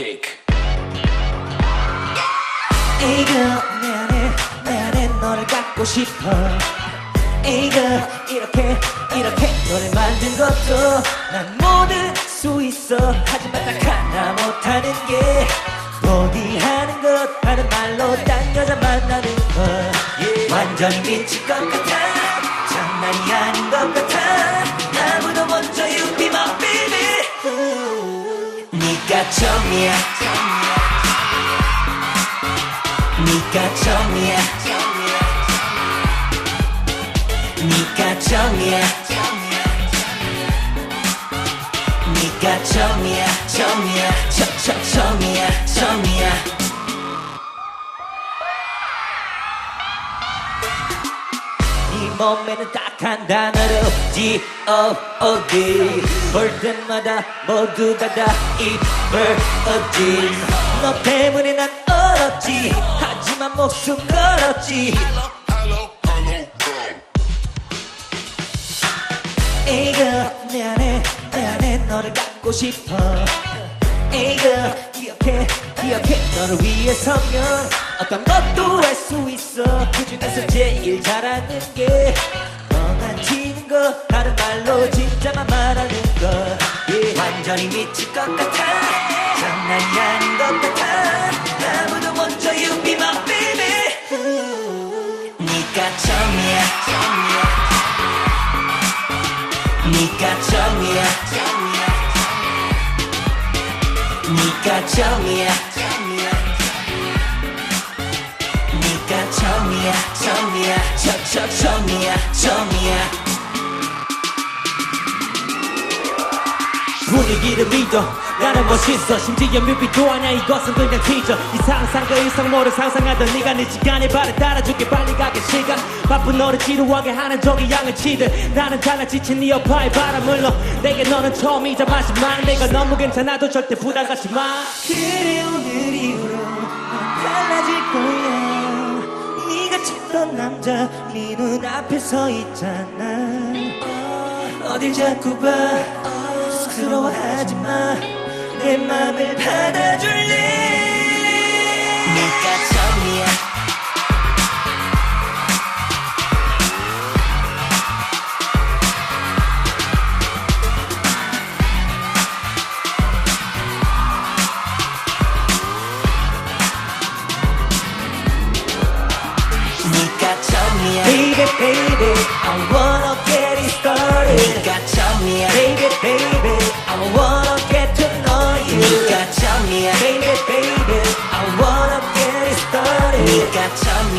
cake. Hey girl, 내 안에 내 안에 너를 갖고 싶어. Hey girl, 이렇게 이렇게 너를 만든 것도 난 모를 수 있어. 하지만 딱 하나 못하는 게 거기 하는 것 하는 말로 딴 여자 만나는 것 완전히 미칠 것 같아 장난이 아닌 것 같아. 처음이야. 네가 처음이야. 네가 처음이야. 네가 처음이야. 처음이야. 처 처 처음 몸에는 딱한 단어로 G-O-O-D. 볼 때마다 모두가 다 입을 어디 너 때문에 난 얼었지. 하지만 목숨 걸었지. 이거 내 안에 내 안에 너를 갖고 싶어. 이거 기억해 기억해. 너를 위해서면 어떤 것도 할 수 있어. 그 중에서 제일 잘하는 게 멍한지는 거 다른 말로 진짜만 말하는 거. yeah. 완전히 미칠 것 같아. 장난이 아닌 것 같아. 아무도 먼저 You be my baby. 네가 처음이야. 네가 처음이야. 네가 처음이야 처음이야 처음이야 처처 처음이야 처음이야. 분위기를 믿어 나는 멋있어. 심지어 뮤비도 아냐 이것은 그냥 티저. 이 상상 그 이상 뭐를 상상하던 네가 네 시간에 발을 따라줄게. 빨리 가게 시간. 바쁜 너를 지루하게 하는 저기 양을 치듯. 나는 장난 지친 네 여파에 바람을 넣어. 내게 너는 처음이자 마지막. 내가 너무 괜찮아도 절대 부담 갖지 마. 그래 오늘 찾던 남자 네 눈앞에 서 있잖아. 어딜 자꾸 봐? 부끄러워하지 마내 맘을 받아줄 Baby baby I wanna get it started 네가 처음이야 Baby baby I wanna get to know you 네가 처음이야 Baby baby I wanna get it started 네가 처음이야